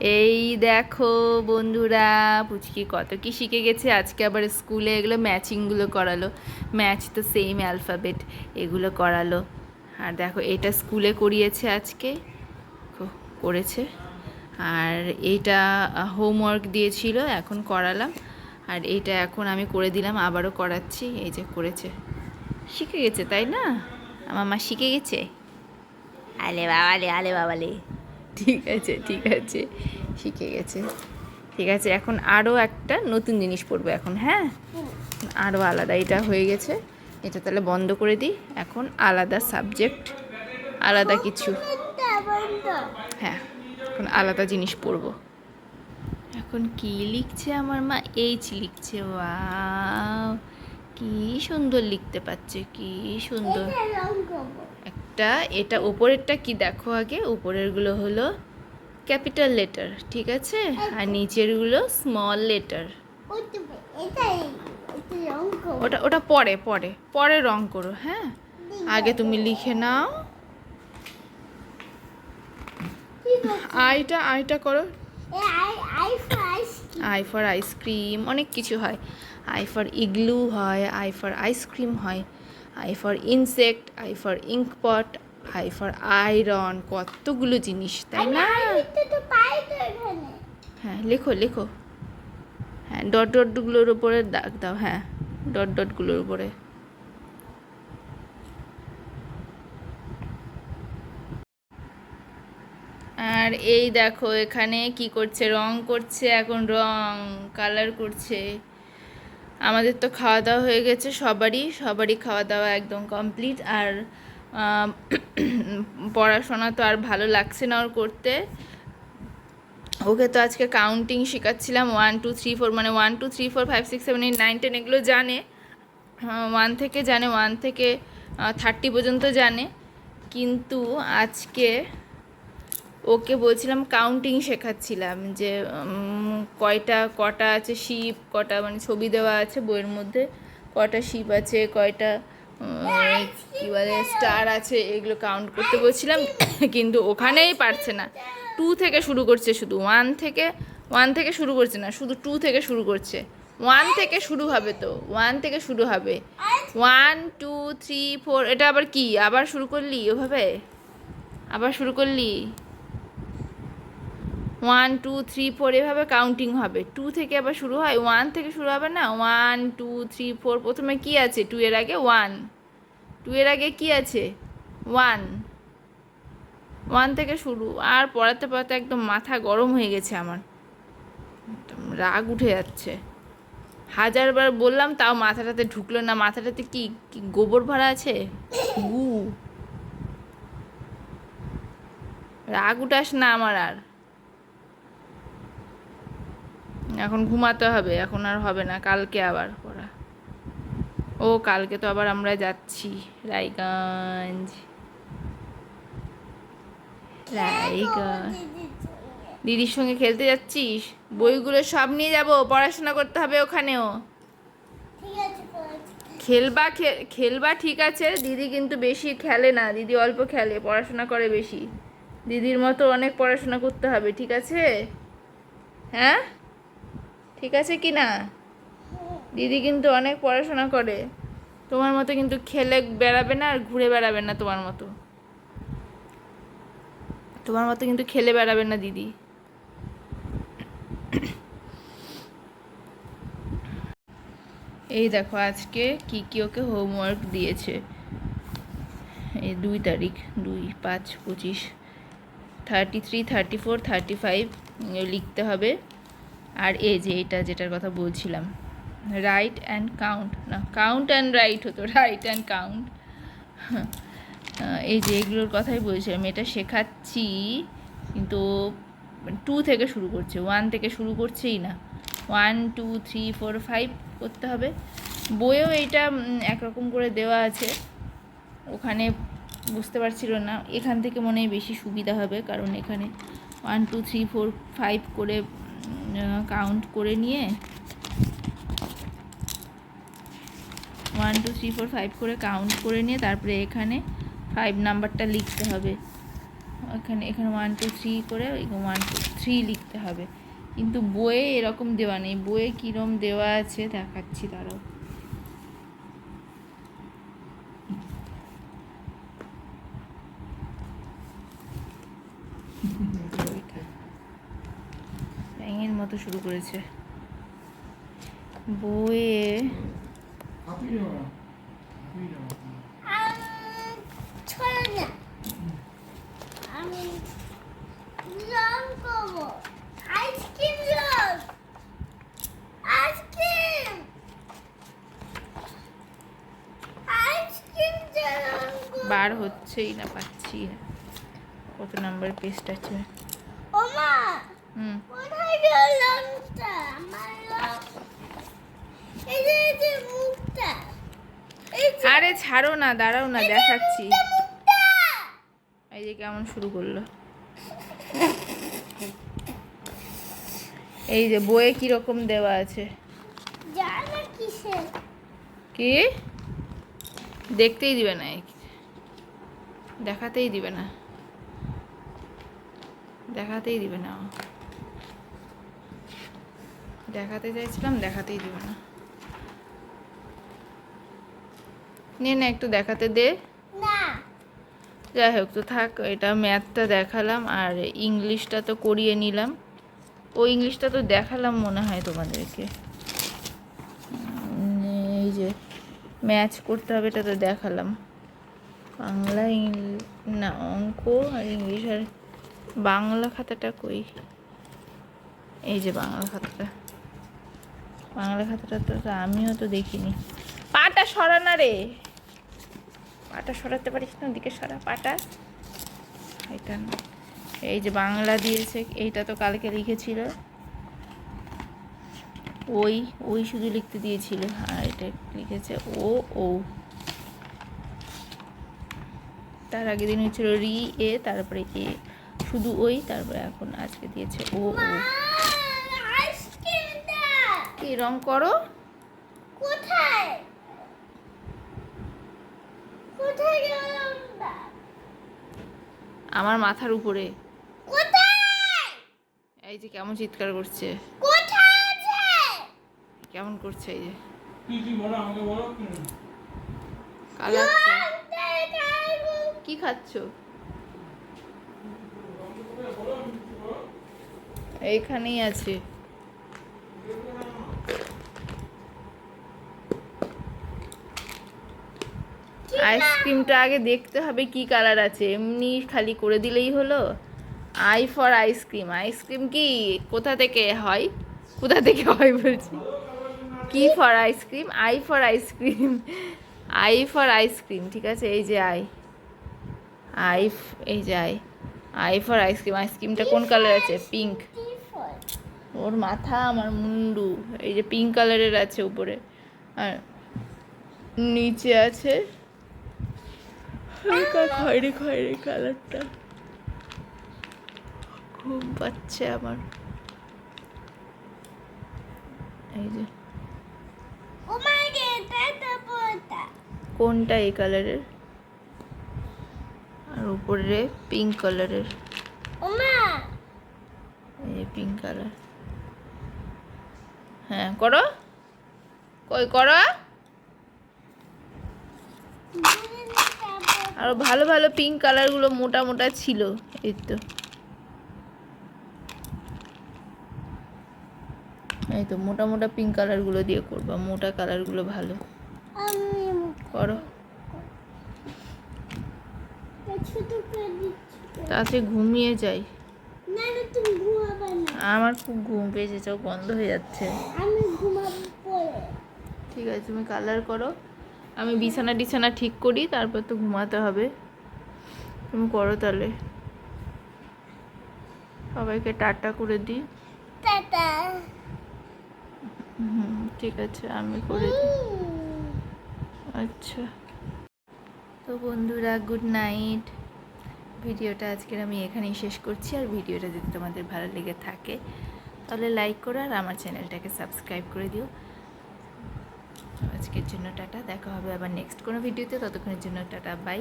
এই দেখো বন্ধুরা, পুচকি কত কি শিখে গেছে। আজকে আবার স্কুলে এগুলো ম্যাচিংগুলো করালো। ম্যাচ তো সেম অ্যালফাবেট এগুলো করালো। আর দেখো, এটা স্কুলে করিয়েছে আজকে। করেছে। আর এটা হোমওয়ার্ক দিয়েছিল, এখন করালাম। আর এইটা এখন আমি করে দিলাম, আবারও করাচ্ছি। এই যে করেছে। শিখে গেছে, তাই না? আমার মা শিখে গেছে? আলে বাবালে আলে বাবালে। ঠিক আছে ঠিক আছে। শিখে গেছে। ঠিক আছে এখন আরও একটা নতুন জিনিস পড়ব এখন হ্যাঁ? আরও আলাদা এটা হয়ে গেছে। এটা তাহলে বন্ধ করে দিই। এখন আলাদা সাবজেক্ট আলাদা কিছু। হ্যাঁ এখন আলাদা জিনিস পড়ব। এখন কি লিখছে আমার মা? এইচ লিখছে ওয়াও। কি সুন্দর লিখতে পারছে কি সুন্দর। একটা এটা উপরেরটা কি দেখো আগে? উপরেরগুলো হলো ক্যাপিটাল লেটার ঠিক আছে? আর নিচেরগুলো স্মল লেটার। ওটা ওটা পরে পরে পরে রং করো হ্যাঁ? আগে তুমি লিখে নাও। আইটা আইটা করো। আই ফর আইসক্রিম অনেক কিছু হয়। আই ফর ইগলু হয় আই ফর আইসক্রিম হয়। I for insect I for inkpot I for iron কতগুলো জিনিস তাই না? হ্যাঁ লেখো লেখো। হ্যাঁ ডট ডটগুলোর উপরে দাগ দাও হ্যাঁ ডট ডটগুলোর উপরে। আর এই দেখো এখানে কি করছে? রং করছে এখন রং কালার করছে। আমাদের তো খাওয়া দাওয়া হয়ে গেছে সবারই সবারই খাওয়া দাওয়া একদম কমপ্লিট আর পড়াশোনা তো আর ভালো লাগছে না ওর করতে। ওকে তো আজকে কাউন্টিং শেখাচ্ছিলাম ওয়ান টু থ্রি ফোর মানে one two three four five six seven eight nine ten এগুলো জানে। ওয়ান থেকে জানে ওয়ান থেকে থার্টি পর্যন্ত জানে। কিন্তু আজকে ওকে বলছিলাম কাউন্টিং শেখাচ্ছিলাম যে কয়টা, কটা আছে শিপ কটা মানে ছবি দেওয়া আছে বইয়ের মধ্যে কয়টা শিপ আছে, কয়টা কি বলে স্টার আছে, এগুলো কাউন্ট করতে বলছিলাম, কিন্তু ওখানেই পারছে না। টু থেকে শুরু করছে শুধু ওয়ান থেকে ওয়ান থেকে শুরু করছে না, শুধু টু থেকে শুরু করছে। ওয়ান থেকে শুরু হবে তো ওয়ান থেকে শুরু হবে। ওয়ান টু থ্রি ফোর এটা আবার কি? আবার শুরু করলি ওভাবে? আবার শুরু করলি? ওয়ান টু থ্রি ফোর এভাবে কাউন্টিং হবে। টু থেকে আবার শুরু হয় ওয়ান থেকে শুরু হবে না? ওয়ান টু থ্রি ফোর প্রথমে কি আছে? টু এর আগে ওয়ান টু এর আগে কি আছে? ওয়ান ওয়ান থেকে শুরু। আর পড়াতে পড়াতে একদম মাথা গরম হয়ে গেছে আমার। রাগ উঠে যাচ্ছে। হাজারবার বললাম, তাও মাথাটাতে ঢুকলো না। মাথাটাতে কি কি গোবর ভরা আছে? গু। রাগ উঠাস না আমার আর। এখন ঘুমাতে হবে, এখন আর হবে না, কালকে আবার পড়া ও, কালকে তো আবার আমরা যাচ্ছি, রায়গঞ্জ। দিদির সঙ্গে খেলতে যাচ্ছিস? বইগুলো সব নিয়ে যাব, পড়াশোনা করতে হবে ওখানেও। খেলবা খেলবা ঠিক আছে, দিদি কিন্তু বেশি খেলে না, দিদি অল্প খেলে, পড়াশোনা করে বেশি। দিদির মতো অনেক পড়াশোনা করতে হবে, ঠিক আছে? হ্যাঁ? ঠিক আছে কি না? দিদি কিন্তু অনেক পড়াশোনা করে। তোমার মতো কিন্তু খেলে বেড়াবে না আর ঘুরে বেড়াবে না তোমার মতো। তোমার মতো কিন্তু খেলে বেড়াবে না দিদি। এই দেখো আজকে কি কি ওকে হোমওয়ার্ক দিয়েছে। এই দুই তারিখ, দুই, পাঁচ, পঁচিশ thirty three thirty four thirty five লিখতে হবে। আর এই যে এটা যেটার কথা বলছিলাম রাইট অ্যান্ড কাউন্ট না কাউন্ট অ্যান্ড রাইট হতো রাইট অ্যান্ড কাউন্ট এই যে এগুলোর কথাই বলছিলাম, এটা শেখাচ্ছি, কিন্তু টু থেকে শুরু করছে ওয়ান থেকে শুরু করছেই না। One two three four five করতে হবে। বইয়েও এইটা একরকম করে দেওয়া আছে। ওখানে বুঝতে পারছিল না, এখান থেকে মনে হয় বেশি সুবিধা হবে, কারণ এখানে one two three four five করে কাউন্ট করে নিয়ে one two three four five করে কাউন্ট করে নিয়ে তারপরে এখানে ফাইভ নাম্বারটা লিখতে হবে। এখানে এখানে ওয়ান টু থ্রি করে ওয়ান টু থ্রি লিখতে হবে। কিন্তু বইয়ে এরকম দেওয়া নেই। বইয়ে কীরম দেওয়া আছে দেখাচ্ছি তারাও ব্যাঙের মতো শুরু করেছে। বইয়ে বার হচ্ছেই না পাচ্ছি না। কত নাম্বার পেস্ট আছে? ওমা! হুম। আরে ছাড়ো না দাঁড়াও না দেখাচ্ছি। এই যে কেমন শুরু করল। এই যে বইয়ে কীরকম দেওয়া আছে? কি? দেখতেই দিবে না এই। দেখাতেই দিবে না। দেখাতেই দিবে না। দেখাতে চাইছিলাম দেখাতেই দিবে না। নে না একটু দেখাতে দে। যাই হোক তো থাক এটা ম্যাথটা দেখালাম আর ইংলিশটা তো করিয়ে নিলাম। ও ইংলিশটা তো দেখালাম মনে হয় তোমাদেরকে। এই যে ম্যাচ করতে হবে এটা তো দেখালাম। বাংলা না অঙ্ক আর ইংলিশ আর বাংলা খাতাটা কই? এই যে বাংলা খাতাটা। বাংলা খাতাটা তো আমিও তো দেখিনি। পাটা সরা না রে। পাটা সরাতে পারিস না, ওদিকে সরা পাটা। এটা না। এই যে বাংলা দিয়েছে, এইটা তো কালকে লিখেছিল। ওই ওই শুধু লিখতে দিয়েছিল। আর এটা লিখেছে ও ও। তার আগের দিন হয়েছিল রি, এ, তারপরে এ। শুধু ওই, তারপরে এখন আজকে দিয়েছে ও ও। কি রং করো। কোথায়? কোথায় আমার? মাথার উপরে। এই যে কেমন চিৎকার করছে। কেমন করছে এই যে। কি কি বলো আমাকে বলো। কালারটা। রংটা এখানে গো- কি খাচ্ছ? এইখানেই আছে। আইসক্রিমটা আগে দেখতে হবে কি কালার আছে। এমনি খালি করে দিলেই হলো। I for ice cream. আইসক্রিম কি কোথা থেকে হয়? কোথা থেকে হয় বলছি। কি for ice cream? I for ice cream. I for ice cream, ঠিক আছে? এই যে আই। আই এই যে আই। I for ice cream. আইসক্রিমটা কোন কালার আছে? পিঙ্ক। ওর মাথা আমার মুন্ডু। এই যে পিঙ্ক কালারের আছে উপরে। আর নিচে আছে হালকা খয়েরি খয়েরি কালারটা। ঘুম পাচ্ছে আমার। এই যে। কোনটা এই কালারের? আর উপরে পিঙ্ক কালারের। এই পিঙ্ক কালার। হ্যাঁ করো। কই, করো। আরও ভালো ভালো পিঙ্ক কালারগুলো মোটা মোটা ছিল এই তো। এই তো মোটা মোটা পিঙ্ক কালারগুলো দিয়ে করবা মোটা কালারগুলো ভালো। করো। তাতে ঘুমিয়ে যাই। আমার খুব ঘুম পেয়েছে চোখ বন্ধ হয়ে যাচ্ছে। ঠিক আছে তুমি কালার করো। আমি বিছানা টিছানা ঠিক করি তারপর তো ঘুমাতে হবে। তুমি করো তাহলে। সবাইকে টাটা করে দিই। টাটা। হুম ঠিক আছে আমি করে দিই। আচ্ছা। তো বন্ধুরা গুড নাইট। ভিডিওটা আজকের আমি এখানেই শেষ করছি। আর ভিডিওটা যদি তোমাদের ভালো লেগে থাকে তাহলে লাইক করো আর আমার চ্যানেলটাকে সাবস্ক্রাইব করে দিও। আজকের জন্য টাটা, দেখা হবে আবার নেক্সট কোনো ভিডিওতে ততক্ষণের জন্য টাটা বাই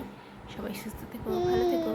সবাই সুস্থ থেকো, ভালো থেকো।